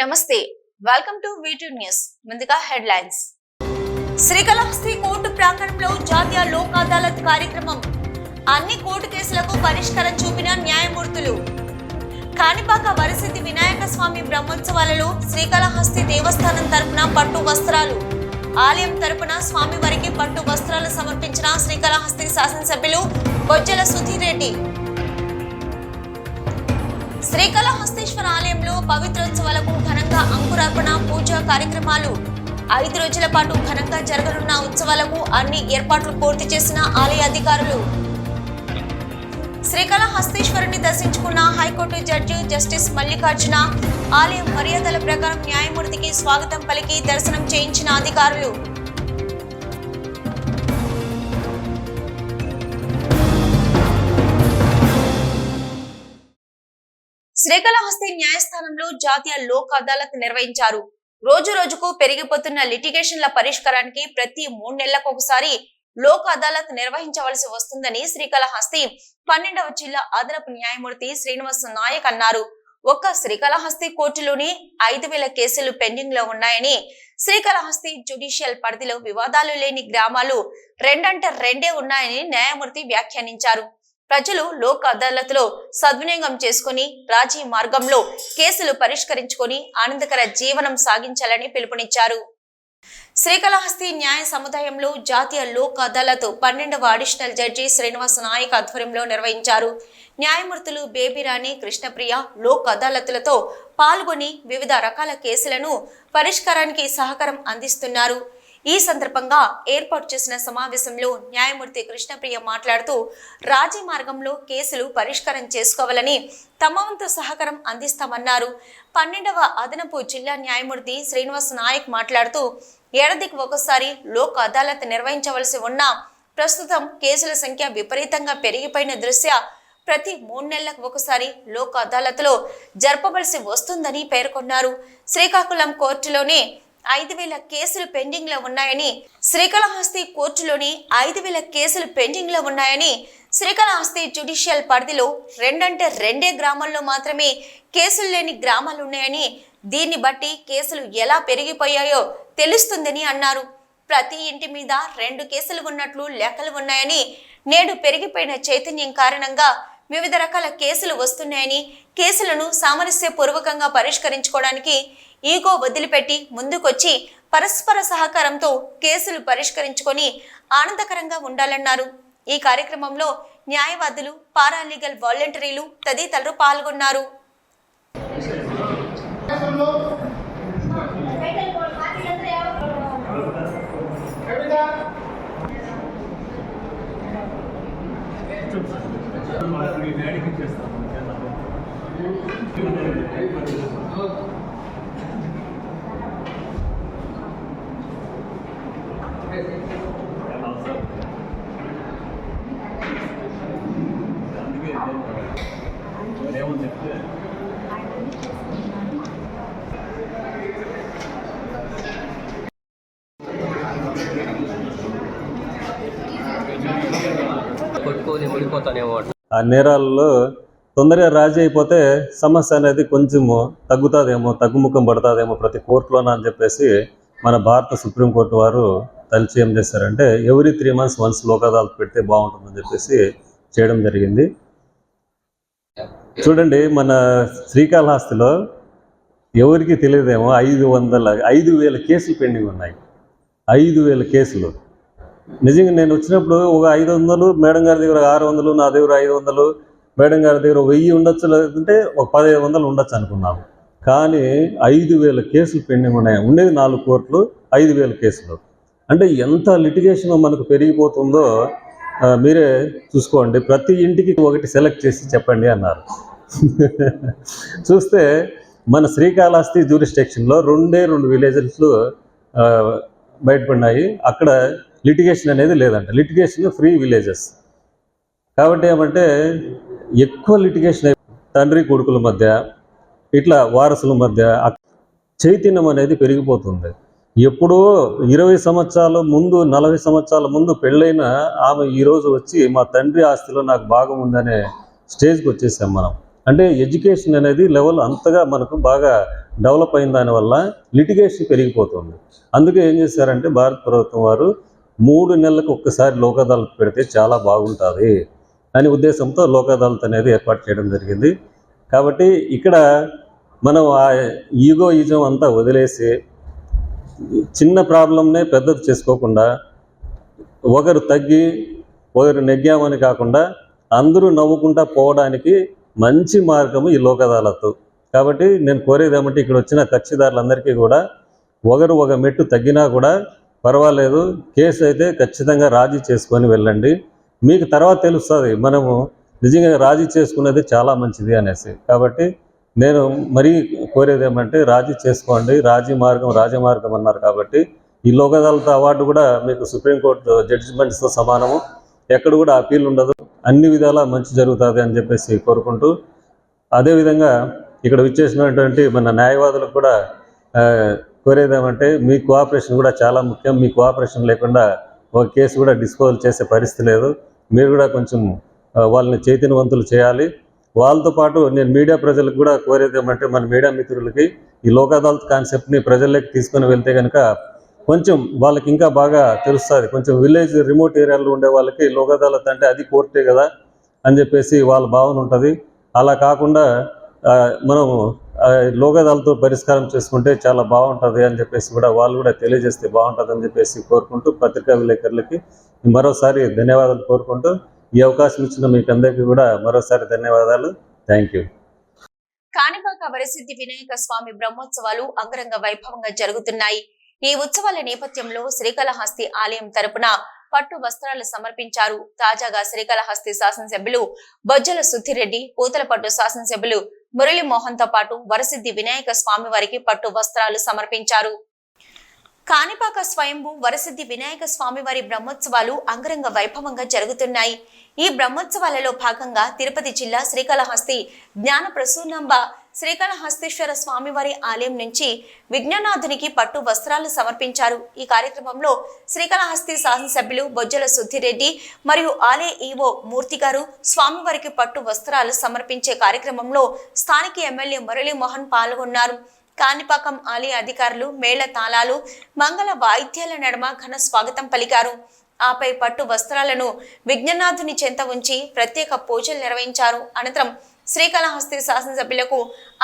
నమస్తే welcome to V two news ముందుగా headlines Srikalahasti court ప్రాంగణంలో జాతీయ లోక్ అదాలత్ కార్యక్రమం. అన్ని కోర్టు కేసులకు పరిష్కారం చూపిన న్యాయమూర్తులు. కాణిపాక వరసిద్ధి వినాయక స్వామి బ్రహ్మోత్సవాలలో శ్రీకాళహస్తి దేవస్థానం తరపున పట్టు వస్త్రాలు. ఆలయం తరపున స్వామివారికి పట్టు వస్త్రాలు సమర్పించిన శ్రీకాళహస్తి శాసనసభ్యులు బొజ్జల సుధీర్ రెడ్డి. శ్రీకాళహస్తీశ్వర ఆలయంలో పవిత్రోత్సవాలకు ఘనంగా అంకురార్పణ పూజా కార్యక్రమాలు. ఐదు రోజుల పాటు ఘనంగా జరగనున్న ఉత్సవాలకు అన్ని ఏర్పాట్లు పూర్తి చేసిన ఆలయ అధికారులు. శ్రీకాళహస్తీశ్వరుని దర్శించుకున్న హైకోర్టు జడ్జి జస్టిస్ మల్లికార్జున ఆలయం మర్యాదల ప్రకారం న్యాయమూర్తికి స్వాగతం పలికి దర్శనం చేయించిన అధికారులు. శ్రీకాళహస్తి న్యాయస్థానంలో జాతీయ లోక్ అదాలత్ నిర్వహించారు. రోజు రోజుకు పెరిగిపోతున్న లిటిగేషన్ల పరిష్కారానికి ప్రతి మూడు నెలలకు ఒకసారి లోక్ అదాలత్ నిర్వహించవలసి వస్తుందని శ్రీకాళహస్తి పన్నెండవ జిల్లా అదనపు న్యాయమూర్తి శ్రీనివాస నాయక్ అన్నారు. ఒక్క శ్రీకాళహస్తి కోర్టులోని ఐదు వేల కేసులు పెండింగ్లో ఉన్నాయని శ్రీకాళహస్తి జ్యుడిషియల్ పరిధిలో వివాదాలు లేని గ్రామాలు రెండంటే రెండే ఉన్నాయని న్యాయమూర్తి వ్యాఖ్యానించారు. ప్రజలు లోక్ అదాలత్లో సద్వినియోగం చేసుకుని రాజీ మార్గంలో కేసులు పరిష్కరించుకొని ఆనందకర జీవనం సాగించాలని పిలుపునిచ్చారు. శ్రీకాళహస్తి న్యాయ సముదాయంలో జాతీయ లోక్ అదాలత్ పన్నెండవ అడిషనల్ జడ్జి శ్రీనివాస నాయక్ ఆధ్వర్యంలో నిర్వహించారు. న్యాయమూర్తులు బేబీరాణి కృష్ణప్రియ లోక్ అదాలతులతో పాల్గొని వివిధ రకాల కేసులను పరిష్కారానికి సహకారం అందిస్తున్నారు. ఈ సందర్భంగా ఏర్పాటు చేసిన సమావేశంలో న్యాయమూర్తి కృష్ణప్రియ మాట్లాడుతూ రాజీ మార్గంలో కేసులు పరిష్కారం చేసుకోవాలని తమ వంతు సహకారం అందిస్తామన్నారు. పన్నెండవ అదనపు జిల్లా న్యాయమూర్తి శ్రీనివాస్ నాయక్ మాట్లాడుతూ ఏడాదికి ఒకసారి లోక్ అదాలత్ నిర్వహించవలసి ఉన్న ప్రస్తుతం కేసుల సంఖ్య విపరీతంగా పెరిగిపోయిన దృష్ట్యా ప్రతి మూడు నెలలకు ఒకసారి లోక్ అదాలత్లో జరపవలసి వస్తుందని పేర్కొన్నారు. శ్రీకాకుళం కోర్టులోనే ఐదు వేల కేసులు పెండింగ్లో ఉన్నాయని శ్రీకాళహస్తి కోర్టులోని ఐదు వేల కేసులు పెండింగ్లో ఉన్నాయని శ్రీకాళహస్తి జ్యుడిషియల్ పరిధిలో రెండంటే రెండే గ్రామాల్లో మాత్రమే కేసులు లేని గ్రామాలు ఉన్నాయని దీన్ని బట్టి కేసులు ఎలా పెరిగిపోయాయో తెలుస్తుందని అన్నారు. ప్రతి ఇంటి మీద రెండు కేసులు ఉన్నట్లు లెక్కలు ఉన్నాయని నేడు పెరిగిపోయిన చైతన్యం కారణంగా వివిధ రకాల కేసులు వస్తున్నాయని కేసులను సామరస్యపూర్వకంగా పరిష్కరించుకోవడానికి ఈగో వదిలిపెట్టి ముందుకొచ్చి పరస్పర సహకారంతో కేసులు పరిష్కరించుకొని ఆనందకరంగా ఉండాలన్నారు. ఈ కార్యక్రమంలో న్యాయవాదులు పారాలీగల్ వాలంటీర్లు తదితరులు పాల్గొన్నారు. కొట్టుకొని ముడిపోతానేమో ఆ నేరాలలో తొందరగా రాజీ అయిపోతే సమస్య అనేది కొంచెము తగ్గుతుందేమో తగ్గుముఖం పడుతుందేమో ప్రతి కోర్టులోన అని చెప్పేసి మన భారత సుప్రీంకోర్టు వారు తలిచి ఏం చేశారంటే ఎవ్రీ త్రీ మంత్స్ వన్స్ లోకదాలు పెడితే బాగుంటుందని చెప్పేసి చేయడం జరిగింది. చూడండి మన శ్రీకాళహస్తిలో ఎవరికి తెలియదేమో ఐదు వందల ఐదు వేల కేసులు పెండింగ్ ఉన్నాయి. ఐదు వేల కేసులు. నిజంగా నేను వచ్చినప్పుడు ఒక ఐదు వందలు మేడం గారి దగ్గర ఆరు వందలు నా దగ్గర ఐదు వందలు మేడం గారి దగ్గర వెయ్యి ఉండొచ్చు లేదంటే ఒక పదిహేను వందలు ఉండొచ్చు అనుకున్నాము కానీ ఐదు వేల కేసులు పెండింగ్ ఉన్నాయి. ఉండేది నాలుగు కోట్లు ఐదు వేల కేసులు. అంటే ఎంత లిటిగేషన్ మనకు పెరిగిపోతుందో మీరే చూసుకోండి. ప్రతి ఇంటికి ఒకటి సెలెక్ట్ చేసి చెప్పండి అన్నారు. చూస్తే మన శ్రీకాళహస్తి జ్యూరిస్టిక్షన్లో రెండే రెండు విలేజెస్ బయటపడినాయి. అక్కడ లిటిగేషన్ అనేది లేదంట. లిటిగేషన్ ఫ్రీ విలేజెస్ కాబట్టి ఏమంటే ఎక్కువ లిటిగేషన్ తండ్రి కొడుకుల మధ్య ఇట్లా వారసుల మధ్య చైతన్యం అనేది పెరిగిపోతుంది. ఎప్పుడో ఇరవై సంవత్సరాల ముందు నలభై సంవత్సరాల ముందు పెళ్ళైన ఆమె ఈరోజు వచ్చి మా తండ్రి ఆస్తిలో నాకు భాగం ఉందనే స్టేజ్కి వచ్చేసాం మనం. అంటే ఎడ్యుకేషన్ అనేది లెవెల్ అంతగా మనకు బాగా డెవలప్ అయిన దానివల్ల లిటిగేషన్ పెరిగిపోతుంది. అందుకే ఏం చేశారంటే భారత ప్రభుత్వం వారు మూడు నెలలకు ఒక్కసారి లోక్ అదాలత్ పెడితే చాలా బాగుంటుంది అనే ఉద్దేశంతో లోక్ అదాలత్ అనేది ఏర్పాటు చేయడం జరిగింది. కాబట్టి ఇక్కడ మనం ఆ ఈగోయిజం అంతా వదిలేసి చిన్న ప్రాబ్లంనే పెద్దది చేసుకోకుండా ఒకరు తగ్గి ఒకరు నెగ్గామని కాకుండా అందరూ నవ్వుకుంటా పోవడానికి మంచి మార్గము ఈ లోకదాలత్తు కాబట్టి నేను కోరేది ఏమంటే ఇక్కడ వచ్చిన కక్షిదారులందరికీ కూడా ఒకరు ఒక మెట్టు తగ్గినా కూడా పర్వాలేదు కేసు అయితే ఖచ్చితంగా రాజీ చేసుకొని వెళ్ళండి. మీకు తర్వాత తెలుస్తుంది మనము నిజంగా రాజీ చేసుకునేది చాలా మంచిది అనేసి. కాబట్టి నేను మరీ కోరేది ఏమంటే రాజీ చేసుకోండి రాజీ మార్గం రాజమార్గం అన్నారు కాబట్టి ఈ లోకదాలత అవార్డు కూడా మీకు సుప్రీంకోర్టు జడ్జిమెంట్స్తో సమానము. ఎక్కడ కూడా అపీల్ ఉండదు. అన్ని విధాలా మంచి జరుగుతుంది అని చెప్పేసి కోరుకుంటూ అదేవిధంగా ఇక్కడ విచ్చేసినటువంటి మన న్యాయవాదులకు కూడా కోరేదేమంటే కోరేది ఏమంటే మీ కోఆపరేషన్ కూడా చాలా ముఖ్యం. మీ కోఆపరేషన్ లేకుండా ఒక కేసు కూడా డిస్పోజల్ చేసే పరిస్థితి లేదు. మీరు కూడా కొంచెం వాళ్ళని చైతన్యవంతులు చేయాలి. వాళ్ళతో పాటు నేను మీడియా ప్రజలకు కూడా కోరేది ఏమంటే మన మీడియా మిత్రులకి ఈ లోక్ అదాలత్ కాన్సెప్ట్ని ప్రజల్లోకి తీసుకొని వెళ్తే కనుక కొంచెం వాళ్ళకి ఇంకా బాగా తెలుస్తుంది. కొంచెం విలేజ్ రిమోట్ ఏరియాలో ఉండే వాళ్ళకి లోక్ అదాలత్ అంటే అది కోర్టే కదా అని చెప్పేసి వాళ్ళ భావన ఉంటుంది. అలా కాకుండా మనం ఆ, పరిష్కారం చేసుకుంటే చాలా బాగుంటుంది అని చెప్పేసి కూడా వాళ్ళు కూడా తెలియజేస్తే బాగుంటుంది అని చెప్పేసి కోరుకుంటూ పత్రికా విలేకరులకి మరోసారి ధన్యవాదాలు కోరుకుంటూ ఈ అవకాశం ఇచ్చిన మీకు అందరికీ కూడా మరోసారి ధన్యవాదాలు. థ్యాంక్ యూ కాణిపాక వరసిద్ధి వినాయక స్వామి బ్రహ్మోత్సవాలు అంగరంగ వైభవంగా జరుగుతున్నాయి. ఈ ఉత్సవాల నేపథ్యంలో శ్రీకాళహస్తి ఆలయం తరపున పట్టు వస్త్రాలు సమర్పించారు. తాజాగా శ్రీకాళహస్తి శాసనసభ్యులు బొజ్జల సుద్దిరెడ్డి పూతలపట్టు శాసనసభ్యులు మురళీమోహన్తో పాటు వరసిద్ధి వినాయక స్వామి వారికి పట్టు వస్త్రాలు సమర్పించారు. కాణిపాక స్వయంభూ వరసిద్ధి వినాయక స్వామివారి బ్రహ్మోత్సవాలు అంగరంగ వైభవంగా జరుగుతున్నాయి. ఈ బ్రహ్మోత్సవాలలో భాగంగా తిరుపతి జిల్లా శ్రీకాళహస్తి జ్ఞాన ప్రసూనంబ శ్రీకాళహస్తీశ్వర స్వామివారి ఆలయం నుంచి విజ్ఞానాథునికి పట్టు వస్త్రాలు సమర్పించారు. ఈ కార్యక్రమంలో శ్రీకాళహస్తి శాసనసభ్యులు బొజ్జల సుద్దిరెడ్డి మరియు ఆలయ ఈవో మూర్తి గారు స్వామివారికి పట్టు వస్త్రాలు సమర్పించే కార్యక్రమంలో స్థానిక ఎమ్మెల్యే మురళీమోహన్ పాల్గొన్నారు. కాణిపాకం ఆలయ అధికారులు మేళ తాళాలు మంగళ వాయిద్యాల నడుమ ఘన స్వాగతం పలికారు. ఆపై పట్టు వస్త్రాలను విజ్ఞనాథుని చెంత ఉంచి ప్రత్యేక పూజలు నిర్వహించారు. అనంతరం శ్రీకాళహస్తి శాసనసభ్యులకు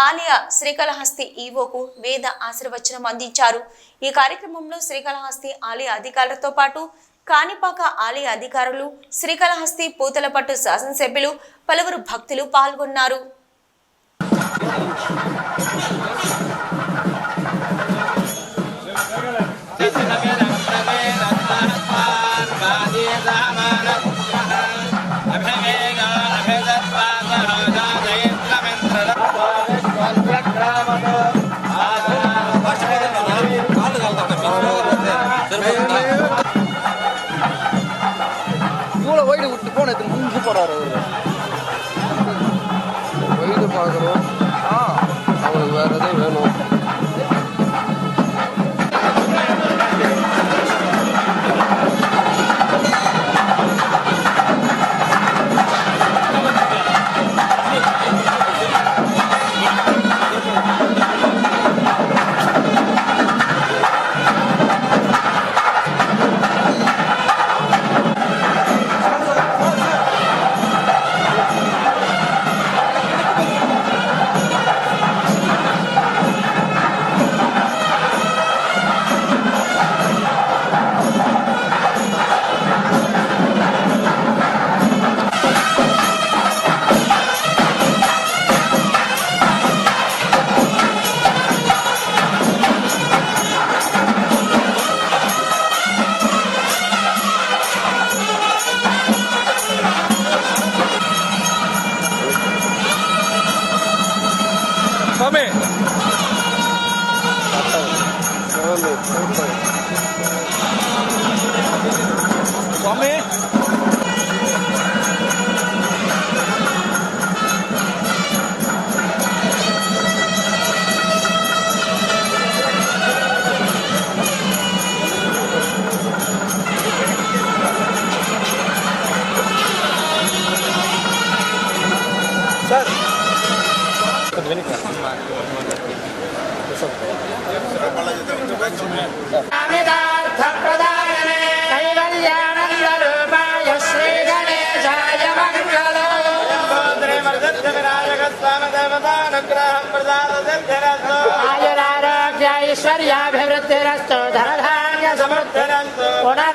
ఆలయ శ్రీకాళహస్తి ఈవోకు వేద ఆశీర్వచనం అందించారు. ఈ కార్యక్రమంలో శ్రీకాళహస్తి ఆలయ అధికారులతో పాటు కాణిపాక ఆలయ అధికారులు శ్రీకాళహస్తి పూతలపట్టు శాసనసభ్యులు పలువురు భక్తులు పాల్గొన్నారు. స్వామి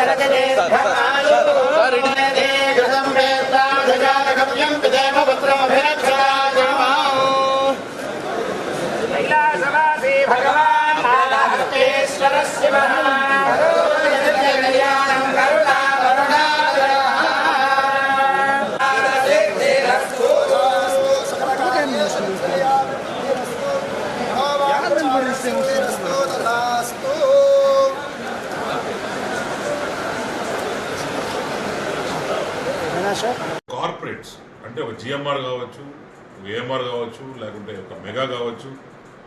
రాజముఖే సర్వదా దిగ్విజయమస్తు కైలాసవాసి అంటే ఒక జిఎంఆర్ కావచ్చు ఒక ఏఎంఆర్ కావచ్చు లేకుంటే ఒక మెగా కావచ్చు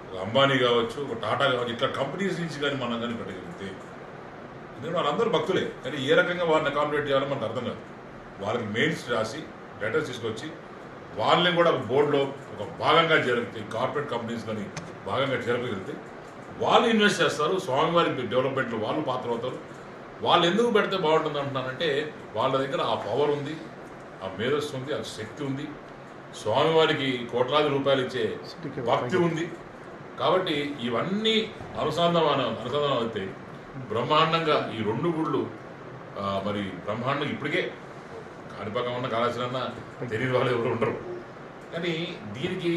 ఒక అంబానీ కావచ్చు ఒక టాటా కావచ్చు ఇట్లా కంపెనీస్ నుంచి కానీ మనం కానీ పెట్టగలిగితే ఎందుకంటే వాళ్ళందరూ భక్తులే. కానీ ఏ రకంగా వాళ్ళని అకామిడేట్ చేయాలో మనకు అర్థం కాదు. వాళ్ళకి మెయిల్స్ రాసి లెటర్స్ తీసుకొచ్చి వాళ్ళని కూడా ఒక బోర్డులో ఒక భాగంగా జరిగితే కార్పొరేట్ కంపెనీస్ కానీ భాగంగా జరపగలిగితే వాళ్ళు ఇన్వెస్ట్ చేస్తారు స్వామివారి డెవలప్మెంట్లో వాళ్ళు పాత్ర అవుతారు వాళ్ళు ఎందుకు పెడితే బాగుంటుంది అంటున్నానంటే వాళ్ళ దగ్గర ఆ పవర్ ఉంది ఆ మేధస్సు ఉంది ఆ శక్తి ఉంది. స్వామివారికి కోట్లాది రూపాయలు ఇచ్చే భక్తి ఉంది. కాబట్టి ఇవన్నీ అనుసంధానం అనుసంధానం అవుతాయి బ్రహ్మాండంగా ఈ రెండు గుళ్ళు మరి బ్రహ్మాండంగా ఇప్పటికే కాణిపాకం ఉన్న కాళేశ్వరన్న తెలియని వాళ్ళు ఎవరు ఉండరు. కానీ దీనికి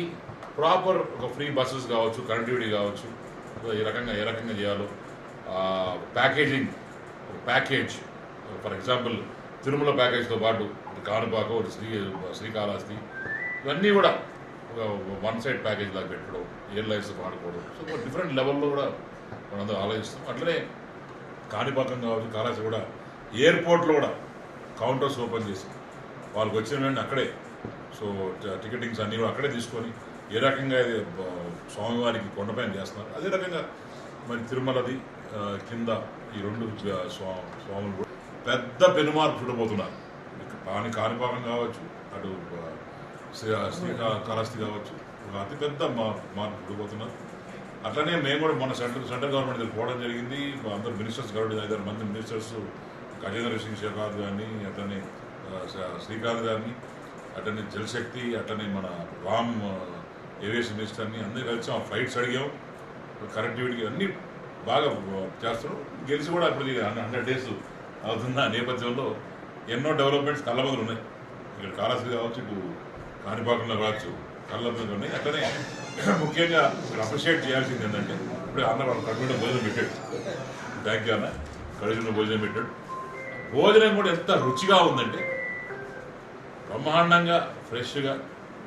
ప్రాపర్ ఒక ఫ్రీ బస్సెస్ కావచ్చు కనెక్టివిటీ కావచ్చు ఈ రకంగా ఏ రకంగా చేయాలో packaging package for example Tirumala ప్యాకేజ్తో పాటు కాణిపాక కాణిపాకం శ్రీ శ్రీకాళహస్తి ఇవన్నీ కూడా ఒక వన్ సైడ్ ప్యాకేజ్ లాగా పెట్టడం ఎయిర్లైన్స్ వాడుకోవడం. సో డిఫరెంట్ లెవెల్లో కూడా మనందరం ఆలోచిస్తాం. అట్లనే కాణిపాకం కావచ్చు కాళహస్తి కూడా ఎయిర్పోర్ట్లో కూడా కౌంటర్స్ ఓపెన్ చేసి వాళ్ళకి వచ్చిన వెంటనే అక్కడే సో టికెటింగ్స్ అన్నీ కూడా అక్కడే తీసుకొని ఏ రకంగా ఇది స్వామివారికి కొండపైన చేస్తున్నారు. అదే రకంగా మరి తిరుమలది కింద ఈ రెండు స్వామి స్వా- స్వాములు పెద్ద పెనుమార్పు చూడబోతున్నారు ఇక కాని కాణిపాకం కావచ్చు అటు ఆ, శ్రీ శ్రీకాళహస్తి కావచ్చు ఒక అతిపెద్ద మా మార్పు చూడబోతున్నారు అట్లనే మేము కూడా మన సెంట్రల్ సెంట్రల్ గవర్నమెంట్ దగ్గర పోవడం జరిగింది. అందరు మినిస్టర్స్ గవర్నమెంట్ ఐదారు మంది మినిస్టర్స్ గజేంద్ర సింగ్ షెకావత్ కానీ అట్లనే శ్రీకాంత్ గారిని అట్లనే జలశక్తి అట్లనే మన రామ్ ఏవియేషన్ మినిస్టర్ని అందరూ కలిసి ఆ ఫ్లైట్స్ అడిగాం. కనెక్టివిటీ అన్నీ బాగా చేస్తున్నాం గెలిచి కూడా ఇప్పుడు హండ్రెడ్ డేస్ అవుతున్న నేపథ్యంలో ఎన్నో డెవలప్మెంట్స్ కళ్ళ ఉన్నాయి. ఇక్కడ కాళహస్తి కావచ్చు ఇటు కాణిపాకంలో కావచ్చు కళ్ళ ఉన్నాయి. అట్లనే ముఖ్యంగా ఇక్కడ అప్రిషియేట్ చేయాల్సింది ఏంటంటే ఇప్పుడు అన్న వాళ్ళు భోజనం పెట్టాడు. థ్యాంక్ యూ అన్న. కడుపులో భోజనం పెట్టాడు. భోజనం కూడా ఎంత రుచిగా ఉందంటే బ్రహ్మాండంగా ఫ్రెష్గా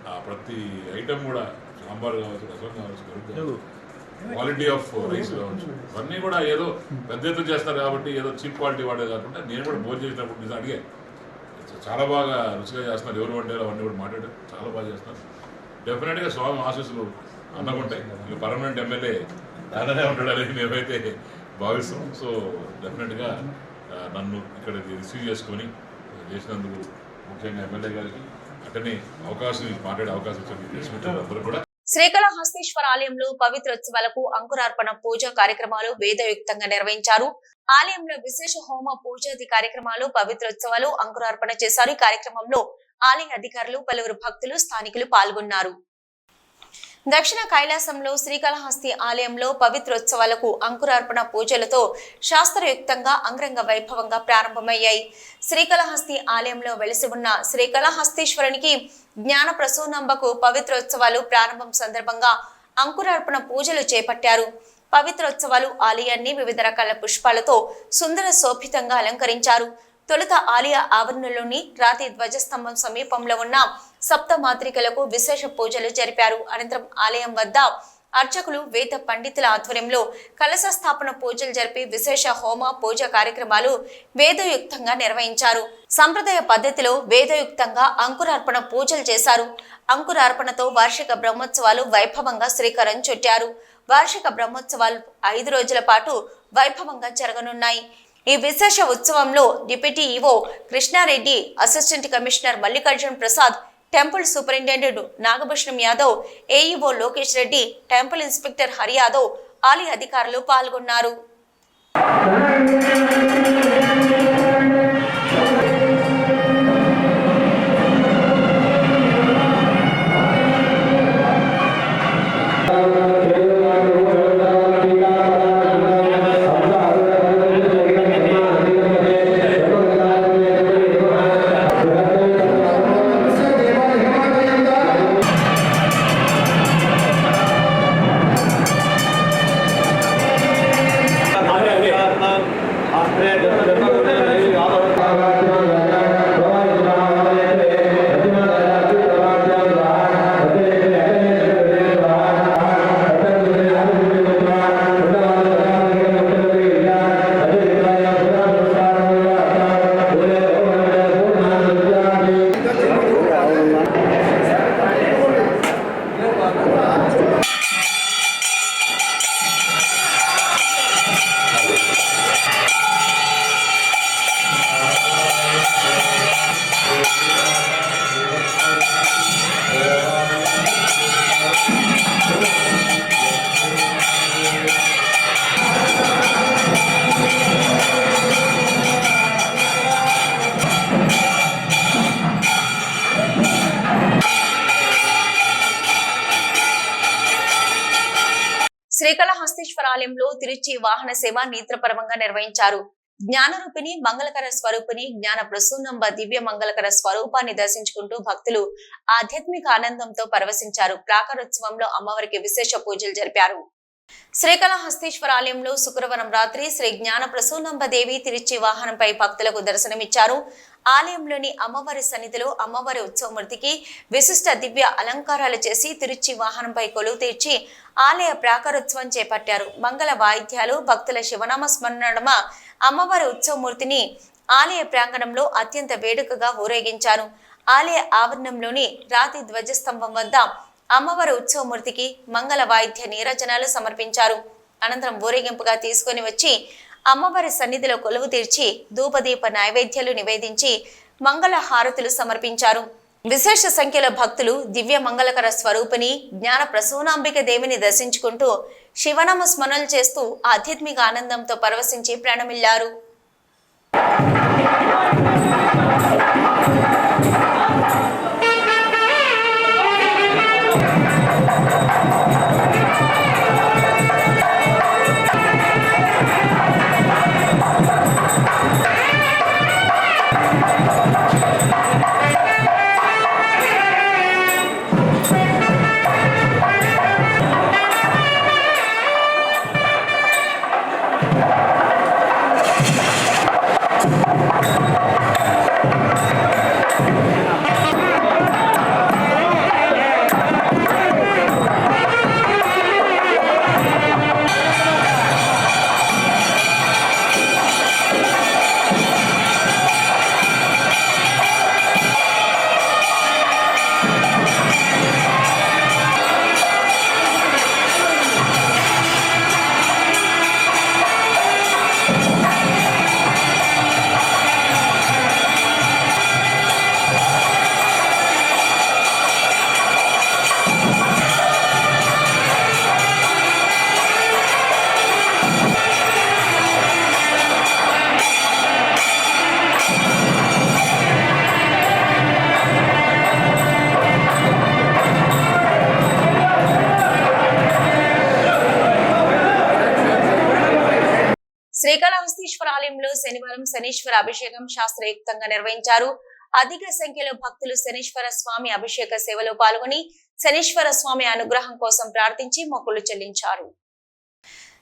ఆ ప్రతి ఐటెం కూడా సాంబార్ కావచ్చు రసం కావచ్చు కావచ్చు క్వాలిటీ ఆఫ్ రైస్ కావచ్చు ఇవన్నీ కూడా ఏదో పెద్ద ఎత్తున చేస్తారు కాబట్టి ఏదో చీప్ క్వాలిటీ వాడే కాకుండా నేను కూడా భోజనం చేసినప్పుడు నిజం అడిగాను చాలా బాగా రుచిగా చేస్తున్నారు. ఎవరు వండారో అవన్నీ కూడా మాట్లాడారు. చాలా బాగా చేస్తున్నారు. డెఫినెట్గా స్వామి ఆశీస్సులు అన్నకుంటాయి ఇక పర్మనెంట్ ఎమ్మెల్యే అలానే అనేది మేమైతే భావిస్తున్నాం సో డెఫినెట్గా నన్ను ఇక్కడ రిసీవ్ చేసుకొని చేసినందుకు ముఖ్యంగా ఎమ్మెల్యే గారికి అట్టనే అవకాశం మాట్లాడే అవకాశం ఇచ్చారు అందరూ కూడా శ్రీకాళహస్తీశ్వర ఆలయంలో పవిత్రోత్సవాలకు అంకురార్పణ పూజ కార్యక్రమాలు వేదయుక్తంగా నిర్వహించారు. ఆలయంలో విశేష హోమ పూజాది కార్యక్రమాలు పవిత్రోత్సవాలు అంకురార్పణ చేశారు. ఈ కార్యక్రమంలో ఆలయ అధికారులు పలువురు భక్తులు స్థానికులు పాల్గొన్నారు. దక్షిణ కైలాసంలో శ్రీకాళహస్తి ఆలయంలో పవిత్రోత్సవాలకు అంకురార్పణ పూజలతో శాస్త్రయుక్తంగా అంగరంగ వైభవంగా ప్రారంభమయ్యాయి. శ్రీకాళహస్తి ఆలయంలో వెలిసి ఉన్న శ్రీకాళహస్తీశ్వరునికి జ్ఞాన ప్రసూనంబకు పవిత్రోత్సవాలు ప్రారంభం సందర్భంగా అంకురార్పణ పూజలు చేపట్టారు. పవిత్రోత్సవాలు ఆలయాన్ని వివిధ రకాల పుష్పాలతో సుందర శోభితంగా అలంకరించారు. తొలుత ఆలయ ఆవరణలోని రాతి ధ్వజస్తంభం సమీపంలో ఉన్న సప్త మాత్రికలకు విశేష పూజలు జరిపారు. అనంతరం ఆలయం వద్ద అర్చకులు వేద పండితుల ఆధ్వర్యంలో కలశ స్థాపన పూజలు జరిపి విశేష హోమ పూజ కార్యక్రమాలు వేదయుక్తంగా నిర్వహించారు. సంప్రదాయ పద్ధతిలో వేదయుక్తంగా అంకురార్పణ పూజలు చేశారు. అంకురార్పణతో వార్షిక బ్రహ్మోత్సవాలు వైభవంగా శ్రీకారం చుట్టారు. వార్షిక బ్రహ్మోత్సవాలు ఐదు రోజుల పాటు వైభవంగా జరగనున్నాయి. ఈ విశేష ఉత్సవంలో deputy EO Krishna Reddy assistant commissioner Mallikarjun Prasad temple superintendent Nagabhushanam Yadav AEO Lokesh Reddy temple inspector Hari Yadav ఆలయ అధికారులు పాల్గొన్నారు. ఆలయంలో తిరుచి వాహన సేవ నేత్రపరమంగా నిర్వహించారు. జ్ఞానరూపిణి మంగళకర స్వరూపిణి జ్ఞాన ప్రసూనంబ దివ్య మంగళకర స్వరూపాన్ని దర్శించుకుంటూ భక్తులు ఆధ్యాత్మిక ఆనందంతో పరవశించారు. ప్రాకారోత్సవంలో అమ్మవారికి విశేష పూజలు జరిపారు. శ్రీకాళహస్తీశ్వర ఆలయంలో శుక్రవారం రాత్రి శ్రీ జ్ఞాన ప్రసూనంబ దేవి తిరుచి వాహనంపై భక్తులకు దర్శనమిచ్చారు. ఆలయంలోని అమ్మవారి సన్నిధిలో అమ్మవారి ఉత్సవమూర్తికి విశిష్ట దివ్య అలంకారాలు చేసి తిరుచి వాహనంపై కొలువు తీర్చి ఆలయ ప్రాకారోత్సవం చేపట్టారు. మంగళ వాయిద్యాలు భక్తుల శివనామ స్మరణ అమ్మవారి ఉత్సవమూర్తిని ఆలయ ప్రాంగణంలో అత్యంత వేడుకగా ఊరేగించారు. ఆలయ ఆవరణంలోని రాతి ధ్వజస్తంభం వద్ద అమ్మవారి ఉత్సవమూర్తికి మంగళ వాయిద్య నీరజనాలు సమర్పించారు. అనంతరం ఊరేగింపుగా తీసుకొని వచ్చి అమ్మవారి సన్నిధిలో కొలువు తీర్చి ధూపదీప నైవేద్యాలు నివేదించి మంగళ హారతులు సమర్పించారు. విశేష సంఖ్యలో భక్తులు దివ్య మంగళకర స్వరూపిణి జ్ఞాన ప్రసూనాంబిక దేవిని దర్శించుకుంటూ శివనామ స్మరణలు చేస్తూ ఆధ్యాత్మిక ఆనందంతో పరవశించి ప్రణమిల్లారు. శనీశ్వర అభిషేకం శాస్త్రయుక్తంగా నిర్వహించారు. అధిక సంఖ్యలో భక్తులు శనీశ్వర స్వామి అభిషేక సేవలో పాల్గొని శనీశ్వర స్వామి అనుగ్రహం కోసం ప్రార్థించి మొక్కులు చెల్లించారు.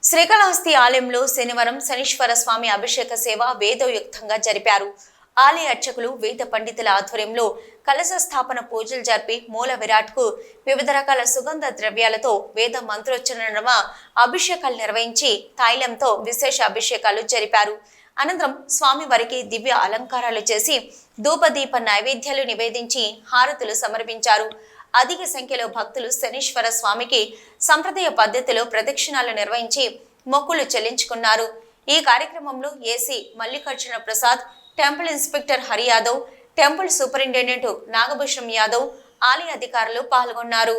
శ్రీకాళహస్తి ఆలయంలో శనివారం శనీశ్వర స్వామి అభిషేక సేవ వేదోయుక్తంగా జరిపారు. ఆలయ అర్చకులు వేద పండితుల ఆధ్వర్యంలో కలశ స్థాపన పూజలు జరిపి మూల విరాట్కు వివిధ రకాల సుగంధ ద్రవ్యాలతో వేద మంత్రోచ్చరణ అభిషేకాలు నిర్వహించి తైలంతో విశేష అభిషేకాలు జరిపారు. అనంతరం స్వామివారికి దివ్య అలంకారాలు చేసి ధూపదీప నైవేద్యాలు నివేదించి హారతులు సమర్పించారు. అధిక సంఖ్యలో భక్తులు శనీశ్వర స్వామికి సంప్రదాయ పద్ధతిలో ప్రదక్షిణాలు నిర్వహించి మొక్కులు చెల్లించుకున్నారు. ఈ కార్యక్రమంలో AC Mallikarjuna Prasad temple inspector Hari Yadav temple superintendent Nagabhushanam Yadav ఆలయ అధికారులు పాల్గొన్నారు.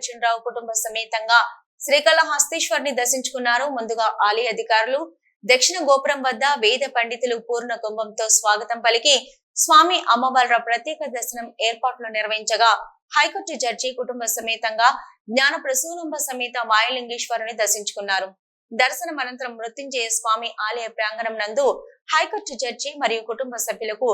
అర్జునరావు కుటుంబ సమేతంగా శ్రీకాళహస్తీశ్వరిని దర్శించుకున్నారు. ముందుగా ఆలయ అధికారులు దక్షిణ గోపురం వద్ద వేద పండితులు పూర్ణ కుంభంతో స్వాగతం పలికి స్వామి అమ్మవార్ల ప్రత్యేక దర్శనం ఏర్పాట్లు నిర్వహించగా హైకోర్టు జడ్జి కుటుంబ సమేతంగా జ్ఞాన ప్రసూనంబ సమేత మాయలింగేశ్వరుని దర్శించుకున్నారు. దర్శనం అనంతరం మృత్యుంజయ స్వామి ఆలయ ప్రాంగణం నందు హైకోర్టు జడ్జి మరియు కుటుంబ సభ్యులకు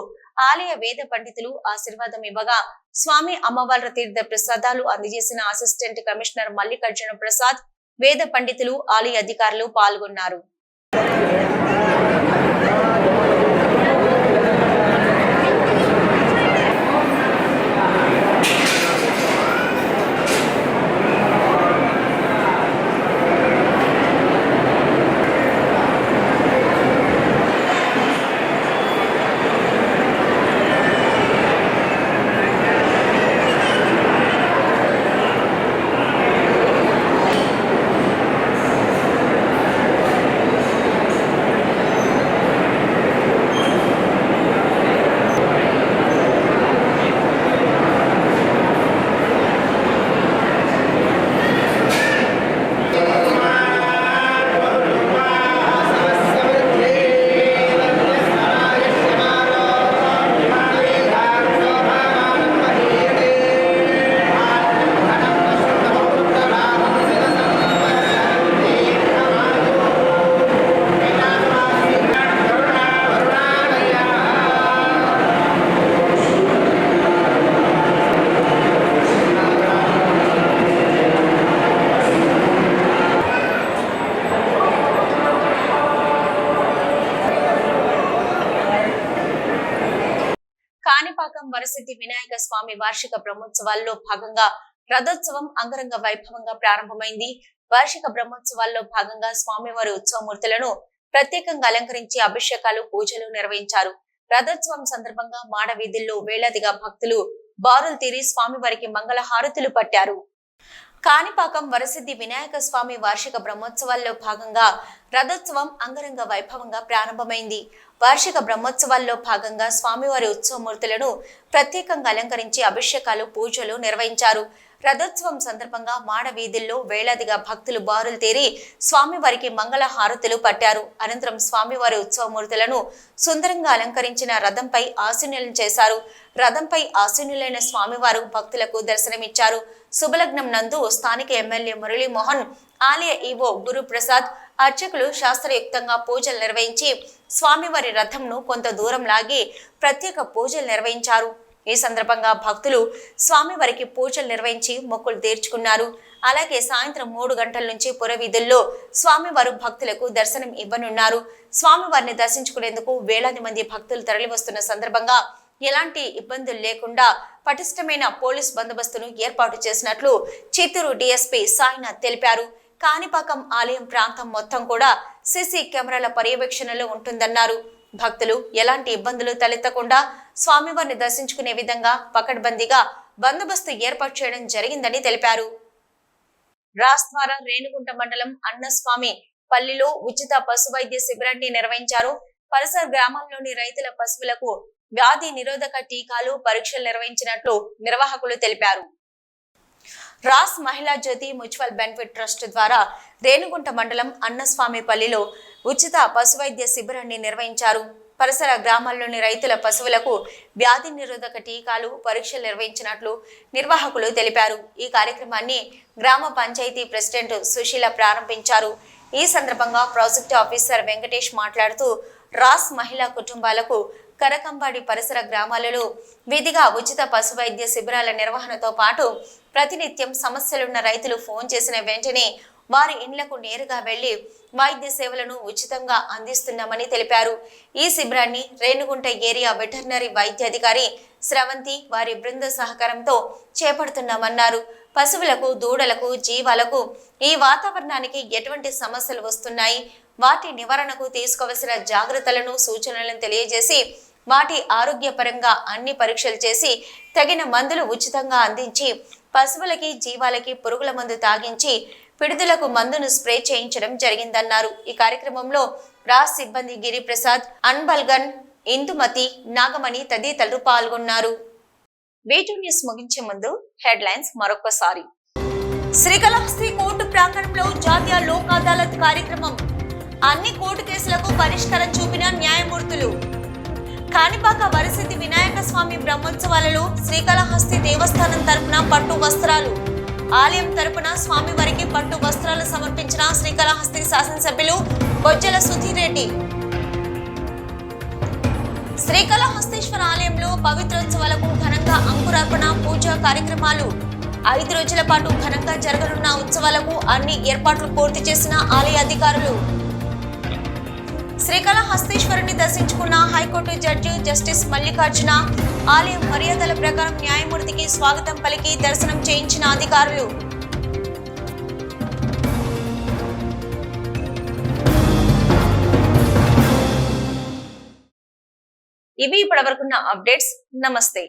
ఆలయ వేద పండితులు ఆశీర్వాదం ఇవ్వగా స్వామి అమ్మవార్ల తీర్థ ప్రసాదాలు అందజేసిన అసిస్టెంట్ కమిషనర్ మల్లికార్జున ప్రసాద్ వేద పండితులు ఆలయ అధికారులు పాల్గొన్నారు. కాణిపాకం వరసిద్ధి వినాయక స్వామి వార్షిక బ్రహ్మోత్సవాల్లో భాగంగా రథోత్సవం అంగరంగ వైభవంగా ప్రారంభమైంది. వార్షిక బ్రహ్మోత్సవాల్లో భాగంగా స్వామివారి ఉత్సవమూర్తులను ప్రత్యేకంగా అలంకరించి అభిషేకాలు పూజలు నిర్వహించారు. రథోత్సవం సందర్భంగా మాడ వీధుల్లో వేలాదిగా భక్తులు బారులు తీరి స్వామివారికి మంగళ హారతులు పట్టారు. కాణిపాకం వరసిద్ధి వినాయక స్వామి వార్షిక బ్రహ్మోత్సవాల్లో భాగంగా రథోత్సవం అంగరంగ వైభవంగా ప్రారంభమైంది. వార్షిక బ్రహ్మోత్సవాల్లో భాగంగా స్వామివారి ఉత్సవమూర్తులను ప్రత్యేకంగా అలంకరించి అభిషేకాలు పూజలు నిర్వహించారు. రథోత్సవం సందర్భంగా మాడ వీధుల్లో వేలాదిగా భక్తులు బారులు తీరి స్వామివారికి మంగళ హారతులు పట్టారు. అనంతరం స్వామివారి ఉత్సవమూర్తులను సుందరంగా అలంకరించిన రథంపై ఆశీనులను చేశారు. రథంపై ఆశీనులైన స్వామివారు భక్తులకు దర్శనమిచ్చారు. శుభలగ్నం నందు స్థానిక ఎమ్మెల్యే మురళీమోహన్ ఆలయ ఈవో గురుప్రసాద్ అర్చకులు శాస్త్రయుక్తంగా పూజలు నిర్వహించి స్వామివారి రథంను కొంత దూరం లాగి ప్రత్యేక పూజలు నిర్వహించారు. ఈ సందర్భంగా భక్తులు స్వామివారికి పూజలు నిర్వహించి మొక్కులు తీర్చుకున్నారు. అలాగే సాయంత్రం మూడు గంటల నుంచి పురవీధుల్లో స్వామివారు భక్తులకు దర్శనం ఇవ్వనున్నారు. స్వామివారిని దర్శించుకునేందుకు వేలాది మంది భక్తులు తరలివస్తున్న సందర్భంగా ఎలాంటి ఇబ్బందులు లేకుండా పటిష్టమైన పోలీస్ బందోబస్తును ఏర్పాటు చేసినట్లు చిత్తూరు డీఎస్పీ సాయినాథ్ తెలిపారు. కాణిపాకం ఆలయం ప్రాంతం మొత్తం కూడా సీసీ కెమెరాల పర్యవేక్షణలో ఉంటుందన్నారు. భక్తులు ఎలాంటి ఇబ్బందులు తలెత్తకుండా స్వామివారిని దర్శించుకునే విధంగా పకడ్బందీగా బందోబస్తు ఏర్పాటు చేయడం జరిగిందని తెలిపారు. రాస్వార రేణుగుంట మండలం అన్నస్వామి పల్లిలో ఉచిత పశు వైద్య శిబిరాన్ని నిర్వహించారు. పరిసర గ్రామాల్లోని రైతుల పశువులకు వ్యాధి నిరోధక టీకాలు పరీక్షలు నిర్వహించినట్లు నిర్వాహకులు తెలిపారు. రాస్ మహిళా జ్యోతి మ్యూచువల్ బెనిఫిట్ ట్రస్ట్ ద్వారా రేణుగుంట మండలం అన్నస్వామి పల్లిలో ఉచిత పశువైద్య శిబిరాన్ని నిర్వహించారు. పరిసర గ్రామాల్లోని రైతుల పశువులకు వ్యాధి నిరోధక టీకాలు పరీక్షలు నిర్వహించినట్లు నిర్వాహకులు తెలిపారు. ఈ కార్యక్రమాన్ని గ్రామ పంచాయతీ ప్రెసిడెంట్ సుశీల ప్రారంభించారు. ఈ సందర్భంగా ప్రాజెక్టు ఆఫీసర్ వెంకటేష్ మాట్లాడుతూ రాస్ మహిళా కుటుంబాలకు కరకంబాడి పరిసర గ్రామాలలో విధిగా ఉచిత పశు వైద్య శిబిరాల నిర్వహణతో పాటు ప్రతినిత్యం సమస్యలున్న రైతులు ఫోన్ చేసిన వెంటనే వారి ఇండ్లకు నేరుగా వెళ్ళి వైద్య సేవలను ఉచితంగా అందిస్తున్నామని తెలిపారు. ఈ శిబిరాన్ని రేణుగుంట ఏరియా వెటర్నరీ వైద్యాధికారి స్రవంతి వారి బృంద సహకారంతో చేపడుతున్నామన్నారు. పశువులకు దూడలకు జీవాలకు ఈ వాతావరణానికి ఎటువంటి సమస్యలు వస్తున్నాయి? వాటి నివారణకు తీసుకోవలసిన జాగ్రత్తలను సూచనలను తెలియజేసి వాటి ఆరోగ్యపరంగా అన్ని పరీక్షలు చేసి తగిన మందులు ఉచితంగా అందించి పశువులకి జీవాలకి పురుగుల మందు తాగించి పిడుదలకు మందును స్ప్రే చేయించడం జరిగిందన్నారు. ఈ కార్యక్రమంలో రాజ్ సిబ్బంది గిరిప్రసాద్ అన్బల్గన్ ఇందుమతి నాగమణి తదితరులు పాల్గొన్నారు. వీటి న్యూస్ ముగించే ముందు హెడ్లైన్స్ మరొకసారి శ్రీకాళహస్తి కోర్టు ప్రాంగణంలో జాతీయ లోక్ అదాలత్ కార్యక్రమం. అన్ని కోర్టు కేసులకు పరిష్కారం చూపిన న్యాయమూర్తులు. కాణిపాక వరసిద్ధి వినాయక స్వామి బ్రహ్మోత్సవాలలో శ్రీకాళహస్తి దేవస్థానం తరపున పట్టు వస్త్రాలు. ఆలయం తరపున స్వామివారికి పట్టు వస్త్రాలు సమర్పించిన శ్రీకాళహస్తి శాసనసభ్యులు బొజ్జల సుధీర్ రెడ్డి. శ్రీకాళహస్తీశ్వర ఆలయంలో పవిత్రోత్సవాలకు ఘనంగా అంకురార్పణ పూజా కార్యక్రమాలు. ఐదు రోజుల పాటు ఘనంగా జరగనున్న ఉత్సవాలకు అన్ని ఏర్పాట్లు పూర్తి చేసిన ఆలయ అధికారులు. శ్రీకాళహస్తీశ్వరుని దర్శించుకున్న హైకోర్టు జడ్జి జస్టిస్ మల్లికార్జున ఆలయం మర్యాదల ప్రకారం న్యాయమూర్తికి స్వాగతం పలికి దర్శనం చేయించిన అధికారులు. ఇవి ఇప్పటివరకున్న అప్డేట్స్. నమస్తే.